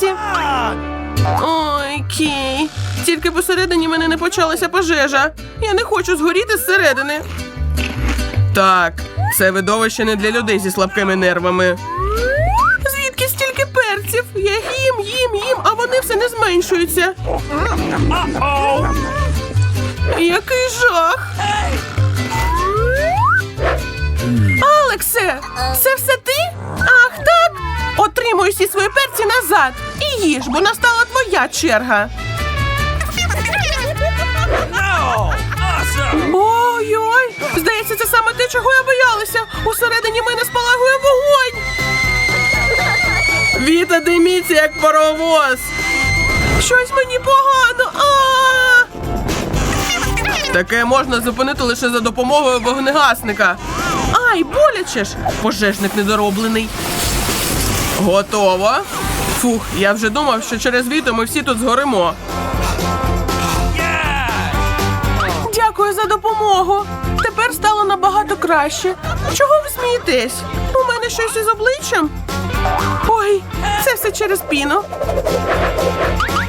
перці. Ой, Кей. Тільки посередині мене не почалася пожежа. Я не хочу згоріти зсередини. Так, це видовище не для людей зі слабкими нервами. Звідки стільки перців? Я їм, їм, їм, а вони все не зменшуються. Який жах! Алексе, це все ти? Отримуй всі свої перці назад і їж, бо настала твоя черга. Ой-ой, здається, це саме те, чого я боялася. Усередині мене спалагує вогонь. Віта диміться, як паровоз. Щось мені погано. А! Таке можна зупинити лише за допомогою вогнегасника. Ай, боляче ж! Пожежник недороблений. Готово. Фух, я вже думав, що через віто ми всі тут згоримо. Дякую за допомогу. Тепер стало набагато краще. Чого ви смієтесь? У мене щось із обличчям. Ой, це все через піну.